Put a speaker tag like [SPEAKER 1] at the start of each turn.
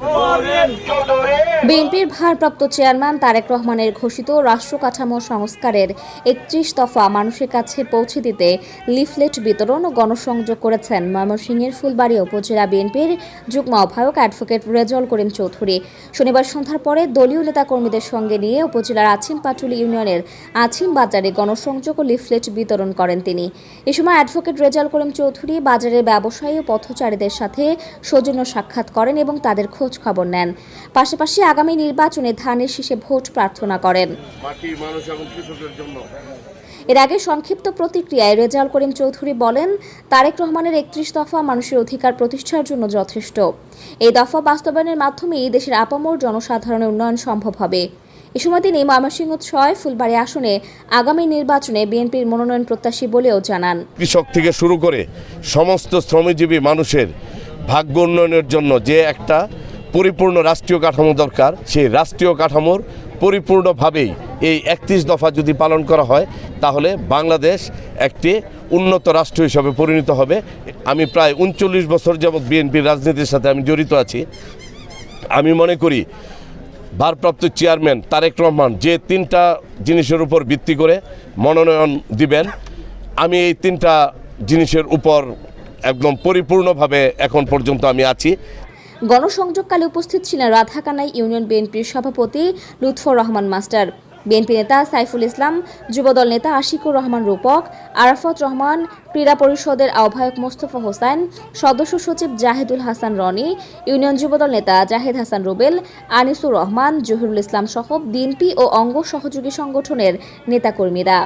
[SPEAKER 1] Morgen, Kodorin. বিএনপির ভারপ্রাপ্ত chairman Tarique রহমানের ঘোষিত রাষ্ট্র কাঠামো সংস্কারের একত্রিশ দফা মানুষের কাছে পৌঁছে দিতে লিফলেট বিতরণ ও গণসংযোগ করেছেন ময়মনসিংহের ফুলবাড়ি উপজেলা বিএনপির যুগ্ম আহ্বায়ক অ্যাডভোকেট রেজল করিম চৌধুরী। শনিবার সন্ধ্যার পরে দলীয় নেতাকর্মীদের সঙ্গে নিয়ে উপজেলার আছিম পাটুলি ইউনিয়নের আছিম বাজারে গণসংযোগ ও লিফলেট বিতরণ করেন তিনি। এ সময় অ্যাডভোকেট রেজাল করিম চৌধুরী বাজারের ব্যবসায়ী ও পথচারীদের সাথে সৌজন্য সাক্ষাৎ করেন এবং তাদের খোঁজ খবর নেন। পাশাপাশি আগামী নির্বাচনে ধানের শীষে ভোট প্রার্থনা করেন।
[SPEAKER 2] মাটি মানুষ এবং কৃষকের জন্য।
[SPEAKER 1] এর আগে সংক্ষিপ্ত প্রতিক্রিয়ায় রেজাল করিম চৌধুরী বলেন তারেক রহমানের একত্রিশ দফা মানুষের অধিকার প্রতিষ্ঠার জন্য যথেষ্ট। এই দফা বাস্তবায়নের মাধ্যমেই দেশের আপামর জনসাধারণের উন্নয়ন সম্ভব হবে। এ সময় তিনি ময়মনসিংহ ছয় ফুলবাড়ি আসনে আগামী নির্বাচনে বিএনপির মনোনয়ন প্রত্যাশী বলেও জানান।
[SPEAKER 2] কৃষক থেকে শুরু করে সমস্ত শ্রমজীবী মানুষের ভাগ্য উন্নয়নের জন্য যে একটা পরিপূর্ণ রাষ্ট্রীয় কাঠামো দরকার। সেই রাষ্ট্রীয় কাঠামোর পরিপূর্ণভাবেই এই একত্রিশ দফা যদি পালন করা হয়, তাহলে বাংলাদেশ একটি উন্নত রাষ্ট্র হিসাবে পরিণত হবে। আমি প্রায় উনচল্লিশ বছর যাবৎ বিএনপির রাজনীতির সাথে আমি জড়িত আছি। আমি মনে করি, ভারপ্রাপ্ত চেয়ারম্যান তারেক রহমান যে তিনটা জিনিসের উপর ভিত্তি করে মনোনয়ন দিবেন, আমি এই তিনটা জিনিসের উপর একদম পরিপূর্ণভাবে এখন পর্যন্ত আমি আছি।
[SPEAKER 1] গণসংযোগকালে উপস্থিত ছিলেন রাধাকানাই ইউনিয়ন বিএনপির সভাপতি লুৎফর রহমান মাস্টার। বিএনপি নেতা সাইফুল ইসলাম, যুবদল নেতা আশিকুর রহমান রূপক, আরাফত রহমান, ক্রীড়া পরিষদের আহ্বায়ক মোস্তফা হোসেন, সদস্য সচিব জাহেদুল হাসান রনি, ইউনিয়ন যুবদল নেতা জাহেদ হাসান রুবেল, আনিসুর রহমান, জহিরুল ইসলাম সহ বিএনপি ও অঙ্গ সহযোগী সংগঠনের নেতাকর্মীরা।